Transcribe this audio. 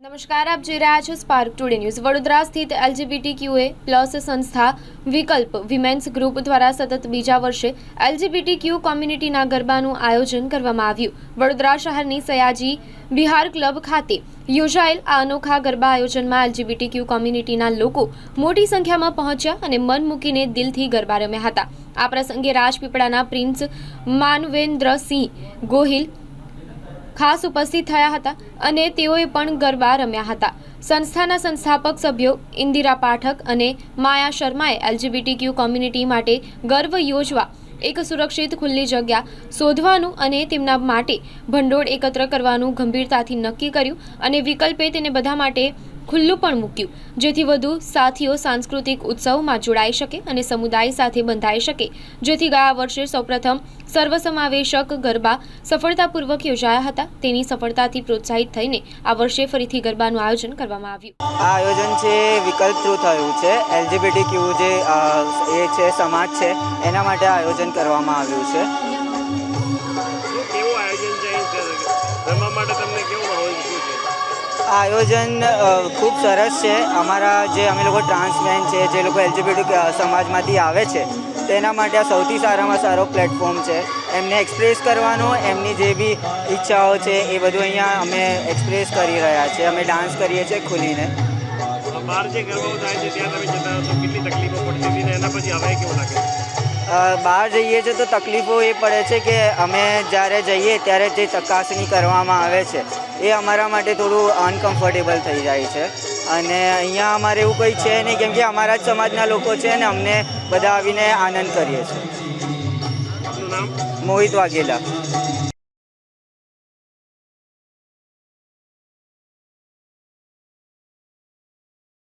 નમસ્કાર, આપ જોઈ રહ્યા છો સ્પાર્ક ટુડે ન્યૂઝ વડોદરા સ્થિત એલજીબીટી ક્યુએ પ્લસ સંસ્થા વિકલ્પ વિમેન્સ ગ્રુપ દ્વારા સતત બીજા વર્ષે એલજીબીટી ક્યુ કોમ્યુનિટીના ગરબાનું આયોજન કરવામાં આવ્યું. વડોદરા શહેરની સયાજી બિહાર ક્લબ ખાતે યોજાયેલ આ અનોખા ગરબા આયોજનમાં એલજીબીટી ક્યુ કોમ્યુનિટીના લોકો મોટી સંખ્યામાં પહોંચ્યા અને મન મૂકીને દિલથી ગરબા રમ્યા હતા. આ પ્રસંગે રાજપીપળાના પ્રિન્સ માનવેન્દ્રસિંહ ગોહિલ ખાસ ઉપસ્થિત થયા હતા અને તેઓએ પણ ગરબા રમ્યા હતા. સંસ્થાના સંસ્થાપક સભ્યો ઇન્દિરા પાઠક અને માયા શર્માએ એલજીબીટી ક્યુ કોમ્યુનિટી માટે ગર્વ યોજવા એક સુરક્ષિત ખુલ્લી જગ્યા શોધવાનું અને તેમના માટે ભંડોળ એકત્ર કરવાનું ગંભીરતાથી નક્કી કર્યું અને વિકલ્પે તેને બધા માટે ખુલ્લું પણ મૂક્યું. જેથી વધુ સાથીઓ સાંસ્કૃતિક ઉત્સવમાં જોડાઈ શકે અને સમુદાય સાથે બંધાઈ શકે. જેથી ગયા વર્ષે સૌપ્રથમ સર્વસમાવેશક ગરબા સફળતાપૂર્વક યોજાયા હતા. તેની સફળતાથી પ્રોત્સાહિત થઈને આ વર્ષે ફરીથી ગરબાનું આયોજન કરવામાં આવ્યું. આ આયોજન છે વિકલ્પ થ્રુ થયું છે. એલજીબીટી ક્યુ જે એ છે સમાજ છે એના માટે આયોજન કરવામાં આવ્યું છે. કેવું આયોજન છે? રમવા માટે તમને કેવું આયોજન ખૂબ સરસ છે. અમારા જે અમે લોકો ટ્રાન્સમેન છે, જે લોકો એલજીબીટી સમાજમાંથી આવે છે, તેના માટે આ સૌથી સારામાં સારો પ્લેટફોર્મ છે. એમને એક્સપ્રેસ કરવાનું, એમની જે બી ઈચ્છાઓ છે, એ બધું અહીંયા અમે એક્સપ્રેસ કરી રહ્યા છીએ. અમે ડાન્સ કરીએ છીએ ખુલીને. બહાર જે ગરબાઓ થાય છે, ત્યાં તમે જતા કેટલી તકલીફો પડતી હતી એના પછી હવે કેવું લાગે? બહાર જઈએ છીએ તો તકલીફો એ પડે છે કે અમે જ્યારે જઈએ ત્યારે જે ચકાસણી કરવામાં આવે છે એ અમારા માટે થોડું અનકમ્ફર્ટેબલ થઈ જાય છે. અને અહીંયા અમારે એવું કંઈ છે નહીં કેમ કે અમારા જ સમાજના લોકો છે ને અમને બધા આવીને આનંદ કરીએ છીએ. મોહિત વાઘેલા.